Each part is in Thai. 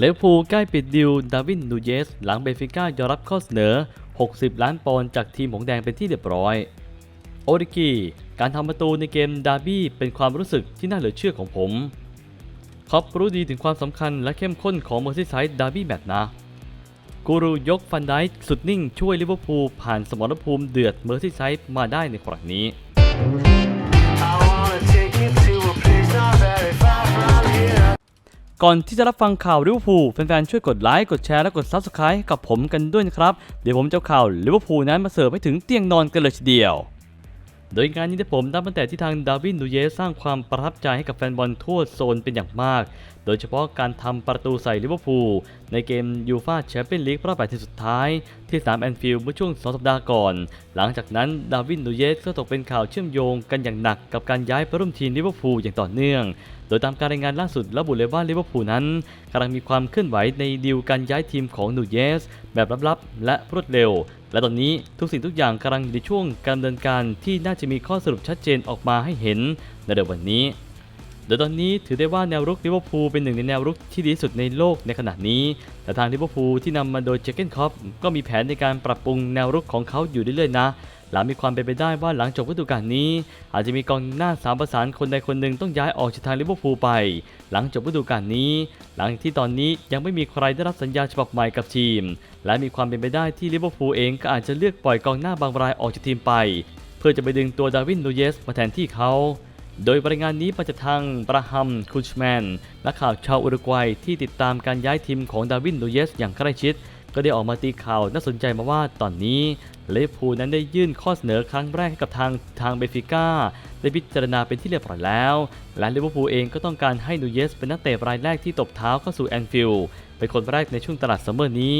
เลวพูใกล้ปิดดิวดาวินนูเยส หลังเบฟิก้ายอมรับข้อเสนอ 60 ล้านปอนด์จากทีมหงแดงเป็นที่เรียบร้อย โอริกีการทำประตูในเกมดาร์บี้เป็นความรู้สึกที่น่าเหลือเชื่อของผมครอปรู้ดีถึงความสำคัญและเข้มข้นของเมอร์ซีไซด์ดาร์บี้แมตช์นะ กูรูยกฟันไดสุดนิ่งช่วยลิเวอร์พูลผ่านสมรภูมิเดือดเมอร์ซีไซด์มาได้ในครั้งนี้ ก่อนที่จะรับฟังข่าวลิเวอร์พูลแฟนๆ ช่วยกดไลค์ กดแชร์ และกด Subscribe กับผมกันด้วยนะครับ เดี๋ยวผมจะข่าวลิเวอร์พูลนั้นมาเสิร์ฟให้ถึงเตียงนอนกันเลยทีเดียว โดยงานนี้ที่ผมนับตั้งแต่ที่ทางดาวินนูเยสสร้างความประทับใจให้กับแฟนบอลทั่วโซนเป็นอย่างมาก โดยเฉพาะการทำประตูใส่ลิเวอร์พูลในเกมยูฟาแชมเปี้ยนลีกรอบแปดทีมสุดท้าย ที่สนามแอนฟิลด์เมื่อช่วง 2 สัปดาห์ก่อน หลังจากนั้นดาวินนูเยสก็ตกเป็นข่าวเชื่อมโยงกันอย่างหนักกับการย้ายไปร่วมทีมลิเวอร์พูลอย่างต่อเนื่อง โดยตามการรายงานล่าสุดระบุเลยว่าลิเวอร์พูลนั้นกำลังมีความเคลื่อนไหวในดีลการย้ายทีมของนูเยสแบบลับๆและรวดเร็ว และตอนนี้ทุกสิ่งทุกอย่างกำลังอยู่ในช่วงการดำเนินการที่น่าจะมีข้อสรุปชัดเจนออกมาให้เห็นในเร็ววันนี้ โดยตอนนี้ถือได้ว่าแนวรุกลิเวอร์พูลเป็นหนึ่งในแนวรุกที่ดีที่สุดในโลกในขณะนี้ แต่ทางลิเวอร์พูลที่นำมาโดยเจเกนคอปก็มีแผนในการปรับปรุงแนวรุกของเขาอยู่เรื่อยๆนะ หลังมีความเป็นไปได้ว่าหลังจบฤดูกาลนี้ อาจจะมีกองหน้าสามประสานคนใดคนหนึ่งต้องย้ายออกจากทางลิเวอร์พูลไป หลังจบฤดูกาลนี้ หลังที่ตอนนี้ยังไม่มีใครได้รับสัญญาฉบับใหม่กับทีม และมีความเป็นไปได้ที่ลิเวอร์พูลเองก็อาจจะเลือกปล่อยกองหน้าบางรายออกจากทีมไป เพื่อจะไปดึงตัวดาวินนูเยสมาแทนที่เขา โดยรายงานนี้มาจากทางปราฮัมคุชแมนนักข่าวชาวอุรุกวัยที่ติดตามการย้ายทีมของดาวินนูเยสอย่างใกล้ชิด ก็ได้ออกมาตีข่าวน่าสนใจมาว่าตอนนี้เลฟพูนั้นได้ยื่นข้อเสนอครั้งแรกให้กับทางทางเบฟิก้าได้พิจารณาเป็นที่เรียบร้อยแล้ว และลิเวอร์พูลเองก็ต้องการให้นูเยสเป็นนักเตะรายแรกที่ตบเท้าเข้าสู่แอนฟิลด์เป็นคนแรกในช่วงตลาดซัมเมอร์นี้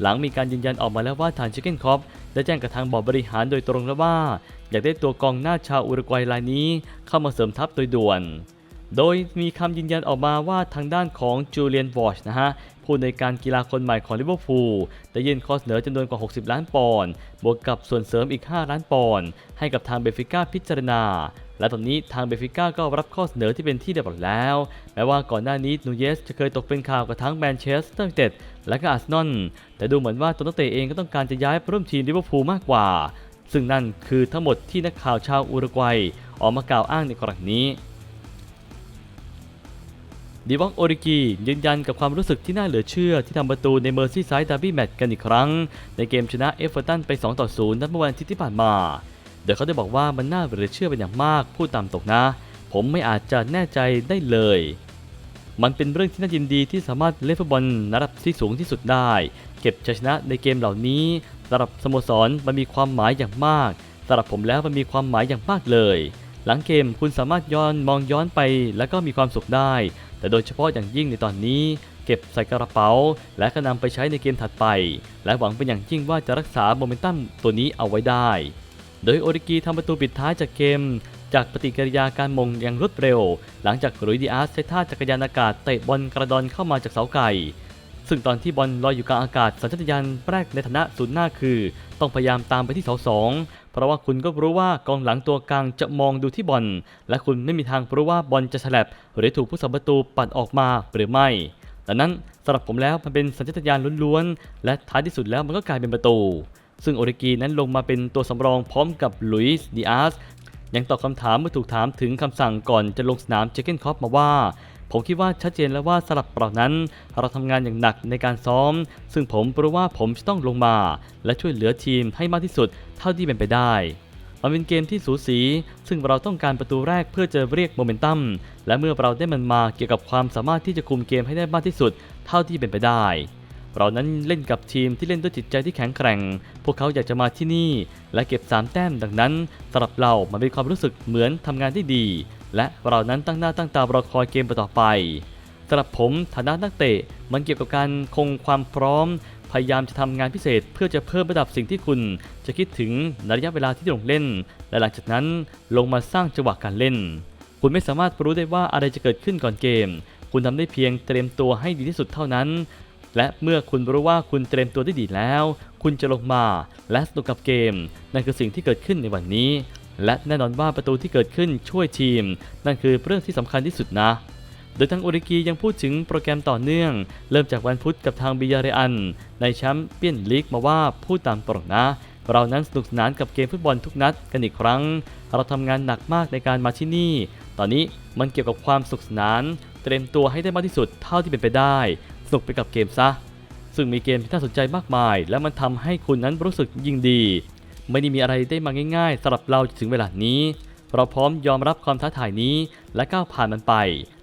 หลังมีการยืนยันออกมาแล้วว่าทางชิคเก้นคอปได้แจ้งกับทางบอร์ดบริหารโดยตรงแล้วว่า อยากได้ตัวกองหน้าชาวอุรุกวัยรายนี้เข้ามาเสริมทัพโดยด่วน โดยมีคำยืนยันออกมาว่าทางด้านของจูเลียนวอชนะฮะผู้ในการกีฬาคนใหม่ของลิเวอร์พูลได้ยื่นข้อเสนอจำนวนกว่า 60 ล้านปอนด์บวกกับส่วนเสริมอีก 5 ล้านปอนด์ให้กับทางเบฟิก้าพิจารณา และตอนนี้ทางเบฟิก้าก็รับข้อเสนอที่เป็นที่เรียบร้อยแล้ว แม้ว่าก่อนหน้านี้นูเยสจะเคยตกเป็นข่าวกับทั้งแมนเชสเตอร์ยูไนเต็ดและก็อาร์เซนอลแต่ดูเหมือนว่าตัวนักเตะเองก็ต้องการจะย้ายไปร่วมทีมลิเวอร์พูลมากกว่า ซึ่งนั่นคือทั้งหมดที่นักข่าวชาวอุรุกวัยออกมากล่าวอ้างในกรณีนี้ ดีวอกโอริกียืนยันกับความรู้สึกที่น่าเหลือเชื่อที่ทำประตูในเมอร์ซี่ไซด์ดาร์บี้แมตช์กันอีกครั้ง ในเกมชนะเอฟเวอร์ตันไป 2 ต่อ 0 นัดเมื่อวันอาทิตย์ที่ผ่านมา โดยเขาได้บอกว่ามันน่าเหลือเชื่อเป็นอย่างมาก พูดตามตรงนะ ผมไม่อาจจะแน่ใจได้เลย มันเป็นเรื่องที่น่ายินดีที่สามารถเล่นฟุตบอลระดับที่สูงที่สุดได้ เก็บชัยชนะในเกมเหล่านี้สำหรับสโมสรมันมีความหมายอย่างมากสำหรับผมแล้วมันมีความหมายอย่างมากเลย หลังเกมคุณสามารถย้อนมองย้อนไป แล้วก็มีความสุขได้ แต่โดยเฉพาะอย่างยิ่งในตอนนี้ เก็บใส่กระเป๋า และก็นำไปใช้ในเกมถัดไป และหวังเป็นอย่างยิ่งว่าจะรักษาโมเมนตัมตัวนี้เอาไว้ได้ โดยโอริกีทำประตูปิดท้ายจากเกม จากปฏิกิริยาการมงอย่างรวดเร็ว หลังจากลุยดิอาสใช้ท่าจักรยานอากาศเตะบอลกระดอนเข้ามาจากเสาไก่ ซึ่งตอนที่บอลลอยอยู่กลางอากาศสัญชาตญาณแรกในฐานะศูนย์หน้าคือ ต้องพยายามตามไปที่เสาสองเพราะว่าคุณก็รู้ว่ากองหลังตัวกลางจะมองดูที่บอลและคุณไม่มีทางรู้ว่าบอลจะฉลับหรือถูกผู้สัมประตูปัดออกมาหรือไม่ดังนั้นสำหรับผมแล้วมันเป็นสัญชาตญาณล้วนๆและท้ายที่สุดแล้วมันก็กลายเป็นประตู ซึ่งโอริกีนั้นลงมาเป็นตัวสำรองพร้อมกับลุยส์ดิอาสยังตอบคำถามเมื่อถูกถามถึงคำสั่งก่อนจะลงสนามเจเกนคอปมาว่า ผมคิดว่าชัดเจนแล้วว่าสลับเรานั้น เราทำงานอย่างหนักในการซ้อม ซึ่งผมรู้ว่าผมจะต้องลงมา และช่วยเหลือทีมให้มากที่สุดเท่าที่เป็นไปได้มันเป็นเกมที่สูสี ซึ่งเราต้องการประตูแรกเพื่อจะเรียกโมเมนตัม และเมื่อเราได้มันมาเกี่ยวกับความสามารถที่จะคุมเกมให้ได้มากที่สุด เท่าที่เป็นไปได้ เรานั้นเล่นกับทีมที่เล่นด้วยจิตใจที่แข็งแกร่ง พวกเขาอยากจะมาที่นี่ และเก็บ3แต้มดังนั้นสำหรับเรามันเป็นความรู้สึกเหมือนทำงานที่ดี และเรานั้นตั้งหน้าตั้งตารอคอยเกมต่อไปสำหรับผมฐานะนักเตะมันเกี่ยวกับการคงความพร้อม พยายามจะทำงานพิเศษเพื่อจะเพิ่มระดับสิ่งที่คุณจะคิดถึงในระยะเวลาที่ลงเล่น และหลังจากนั้นลงมาสร้างจังหวะการเล่น คุณไม่สามารถรู้ได้ว่าอะไรจะเกิดขึ้นก่อนเกม คุณทำได้เพียงเตรียมตัวให้ดีที่สุดเท่านั้น และเมื่อคุณรู้ว่าคุณเตรียมตัวได้ดีแล้ว คุณจะลงมาและสนุกกับเกมนั่นคือสิ่งที่เกิดขึ้นในวันนี้ และแน่นอนว่าประตูที่เกิดขึ้นช่วยทีม นั่นคือเรื่องที่สำคัญที่สุดนะ โดยทางอุริกียังพูดถึงโปรแกรมต่อเนื่อง เริ่มจากวันพุธกับทางบิยาเรอัน ในแชมเปี้ยนลีกมาว่าพูดตามตรงนะเรานั้นสนุกสนานกับเกมฟุตบอลทุกนัดกันอีกครั้ง เราทำงานหนักมากในการมาที่นี่ ตอนนี้มันเกี่ยวกับความสุขสนาน เตรียมตัวให้ได้มากที่สุดเท่าที่เป็นไปได้ สนุกไปกับเกมซะ ซึ่งมีเกมที่น่าสนใจมากมาย และมันทำให้คุณนั้นรู้สึกยิ่งดี ไม่ได้มีอะไรได้มาง่าย ๆสำหรับเราถึงเวลานี้ เราพร้อมยอมรับความท้าทายนี้และก้าวผ่านมันไป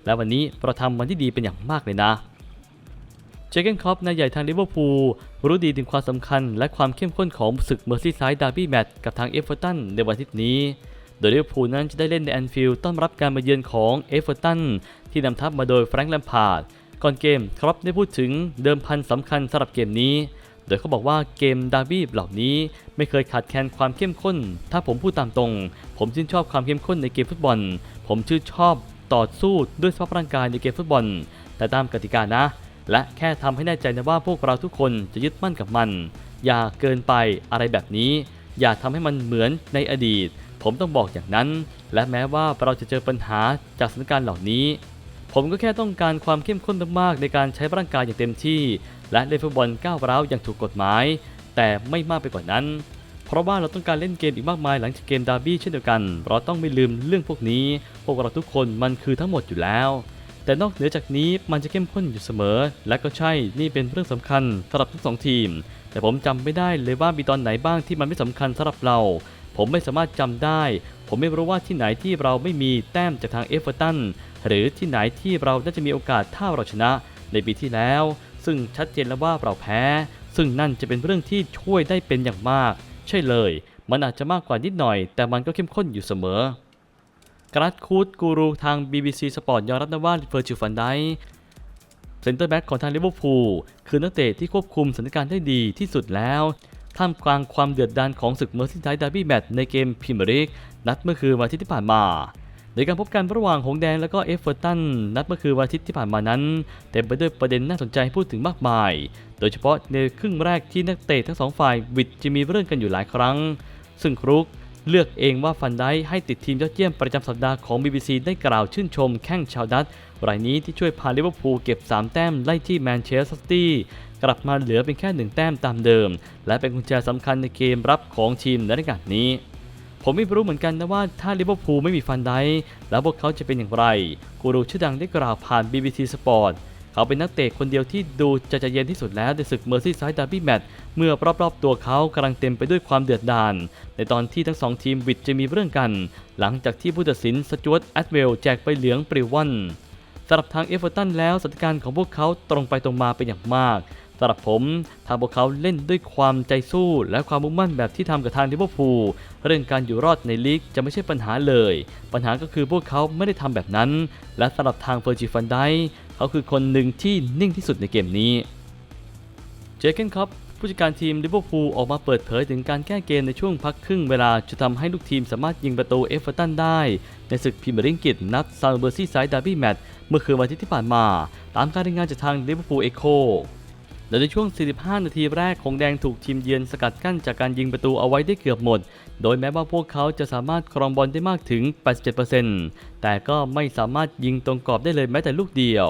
และวันนี้เราทำวันที่ดีเป็นอย่างมากเลยนะเจเกนคอปนายใหญ่ทางลิเวอร์พูลรู้ดีถึงความสำคัญและความเข้มข้นของศึกเมอร์ซีไซด์ดาร์บี้แมตช์กับทางเอฟเวอร์ตันในวันอาทิตย์นี้ โดยลิเวอร์พูลนั้นจะได้เล่นในแอนฟิลด์ต้อนรับการมาเยือนของเอฟเวอร์ตันที่นำทัพมาโดยแฟรงค์แลมพาร์ดก่อนเกมครับได้พูดถึงเดิมพันสำคัญสำหรับเกมนี้ โดยเขาบอกว่าเกมดาร์บี้เหล่านี้ไม่เคยขาดแคลนความเข้มข้น ถ้าผมพูดตามตรง ผมชื่นชอบความเข้มข้นในเกมฟุตบอล ผมชื่นชอบต่อสู้ด้วยสภาพร่างกายในเกมฟุตบอล แต่ตามกติกานะ และแค่ทำให้แน่ใจนะว่าพวกเราทุกคนจะยึดมั่นกับมัน อย่าเกินไปอะไรแบบนี้ อย่าทำให้มันเหมือนในอดีต ผมต้องบอกอย่างนั้น และแม้ว่าเราจะเจอปัญหาจากสถานการณ์เหล่านี้ผมก็แค่ต้องการความเข้มข้นมากๆในการใช้ร่างกายอย่างเต็มที่และเล่นฟุตบอลก้าวร้าวอย่างถูกกฎหมาย แต่ไม่มากไปกว่านั้น เพราะว่าเราต้องการเล่นเกมอีกมากมายหลังจากเกมดาร์บี้เช่นเดียวกัน เราต้องไม่ลืมเรื่องพวกนี้ พวกเราทุกคนมันคือทั้งหมดอยู่แล้ว แต่นอกเหนือจากนี้มันจะเข้มข้นอยู่เสมอ และก็ใช่นี่เป็นเรื่องสำคัญสำหรับทั้งสองทีม แต่ผมจำไม่ได้เลยว่ามีตอนไหนบ้างที่มันไม่สำคัญสำหรับเรา ผมไม่สามารถจำได้ ผมไม่รู้ว่าที่ไหนที่เราไม่มีแต้มจากทางเอฟเวอร์ตันหรือที่ไหนที่เราน่าจะมีโอกาสถ้าเราชนะในปีที่แล้ว ซึ่งชัดเจนแล้วว่าเราแพ้ ซึ่งนั่นจะเป็นเรื่องที่ช่วยได้เป็นอย่างมาก ใช่เลย มันอาจจะมากกว่านิดหน่อย แต่มันก็เข้มข้นอยู่เสมอกรัตคูดกูรูทาง BBC Sport ยอมรับนะว่าเฟอร์จิฟันไดเซนเตอร์แบ็กของทางลิเวอร์พูลคือนักเตะที่ควบคุมสถานการณ์ได้ดีที่สุดแล้วท่ามกลางความเดือดดาลของศึกเมอร์ซิไซด์ดาร์บี้แมตช์ในเกมพรีเมียร์ลีกนัดเมื่อคืนวันอาทิตย์ที่ผ่านมา ในการพบกันระหว่างหงแดงและก็เอฟเวอร์ตันนัดเมื่อคืนวันอาทิตย์ที่ผ่านมานั้น เต็มไปด้วยประเด็นน่าสนใจให้พูดถึงมากมาย โดยเฉพาะในครึ่งแรกที่นักเตะทั้งสองฝ่ายวิดจะมีเรื่องกันอยู่หลายครั้ง ซึ่งครุกเลือกเองว่าฟันได้ให้ติดทีมยอดเยี่ยมประจำสัปดาห์ของ BBC ได้กล่าวชื่นชมแข้งชาวดัตรายนี้ที่ช่วยพาลิเวอร์พูลเก็บ 3 แต้มไล่ที่แมนเชสเตอร์ซิตี้กลับมาเหลือเป็นแค่ 1 แต้มตามเดิม และเป็นกุญแจสำคัญในเกมรับของทีมในรายการนี้ ผมไม่รู้เหมือนกันนะว่าถ้าลิเวอร์พูลไม่มีฟันไดแล้วพวกเขาจะเป็นอย่างไรกูรูชื่อดังได้กล่าวผ่าน BBC Sport เขาเป็นนักเตะคนเดียวที่ดูจะใจเย็นที่สุดแล้วในศึกเมอร์ซี่ไซด์ดาร์บี้แมตช์เมื่อรอบๆตัวเขากำลังเต็มไปด้วยความเดือดดาลในตอนที่ทั้งสองทีมวิดจะมีเรื่องกัน หลังจากที่ผู้ตัดสินสจวตแอดเวลแจกใบเหลืองปริววันสำหรับทางเอฟเวอร์ตันแล้วสถานการณ์ของพวกเขาตรงไปตรงมาเป็นอย่างมาก สำหรับผมทางพวกเขาเล่นด้วยความใจสู้และความมุ่งมั่นแบบที่ทำกับทางลิเวอร์พูลเรื่องการอยู่รอดในลีกจะไม่ใช่ปัญหาเลย ปัญหาก็คือพวกเขาไม่ได้ทำแบบนั้น และสำหรับทางเฟอร์จิฟันไดเขาคือคนหนึ่งที่นิ่งที่สุดในเกมนี้ เจเกนครับผู้จัดการทีมลิเวอร์พูลออกมาเปิดเผยถึงการแก้เกมในช่วงพักครึ่งเวลาจะทำให้ลูกทีมสามารถยิงประตูเอฟเวอร์ตันได้ ในศึกพรีเมียร์ลีกอังกฤษนัดซาวเบอร์ซี่ไซด์ดาร์บี้แมตช์เมื่อคืนวันอาทิตย์ที่ผ่านมา ตามการรายงานจากทางลิเวอร์พูลเอโค โดยในช่วง 45 นาทีแรกของแดงถูกทีมเยือนสกัดกั้นจากการยิงประตูเอาไว้ได้เกือบหมด โดยแม้ว่าพวกเขาจะสามารถครองบอลได้มากถึง 87%แต่ก็ไม่สามารถยิงตรงกรอบได้เลยแม้แต่ลูกเดียว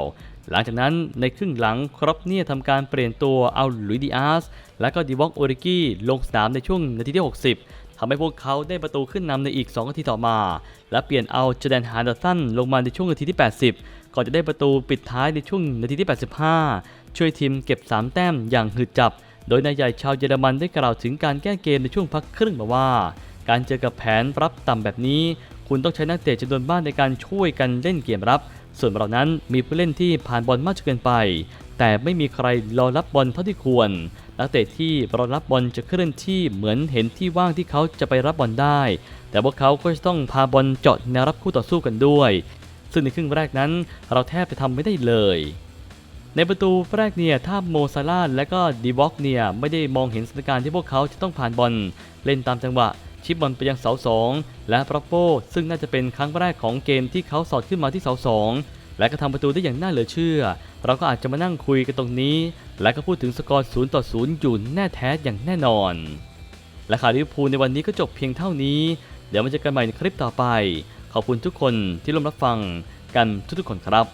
หลังจากนั้นในครึ่งหลังครอปเนี่ยทำการเปลี่ยนตัวเอาลุยดิอาสและก็ดีวอกโอริกี้ลงสนามในช่วงนาทีที่ 60ทำให้พวกเขาได้ประตูขึ้นนำในอีก 2 นาทีต่อมา และเปลี่ยนเอาเจแดนฮาร์ดสันลงมาในช่วงนาทีที่ 80 ก่อนจะได้ประตูปิดท้ายในช่วงนาทีที่ 85 ช่วยทีมเก็บ 3 แต้มอย่างหืดจับ โดยนายใหญ่ชาวเยอรมันได้กล่าวถึงการแก้เกมในช่วงพักครึ่งมาว่า การเจอกับแผนรับต่ำแบบนี้ คุณต้องใช้นักเตะจำนวนมากในการช่วยกันเล่นเกมรับ ส่วนเรานั้นมีผู้เล่นที่ผ่านบอลมากจนเกินไป แต่ไม่มีใครรอรับบอลเท่าที่ควรนักเตะที่รอรับบอลจะเคลื่อนที่เหมือนเห็นที่ว่างที่เขาจะไปรับบอลได้ แต่พวกเขาก็จะต้องพาบอลเจาะแนวรับคู่ต่อสู้กันด้วย ซึ่งในครึ่งแรกนั้นเราแทบจะทำไม่ได้เลย ในประตูแรกเนี่ยถ้าโมซาลาและก็ดีวอกเนี่ยไม่ได้มองเห็นสถานการณ์ที่พวกเขาจะต้องผ่านบอลเล่นตามจังหวะชิปบอลไปยังเสาสองและปรโปซึ่งน่าจะเป็นครั้งแรกของเกมที่เขาสอดขึ้นมาที่เสาสองและก็ทำประตูได้อย่างน่าเหลือเชื่อ เราก็อาจจะมานั่งคุยกันตรงนี้ และก็พูดถึงสกอร์0ต่อ0อยู่แน่แท้อย่างแน่นอน และข่าวลิเวอร์พูลในวันนี้ก็จบเพียงเท่านี้ เดี๋ยวมาเจอกันใหม่ในคลิปต่อไป ขอบคุณทุกคนที่ร่วมรับฟังกันทุกๆคนครับ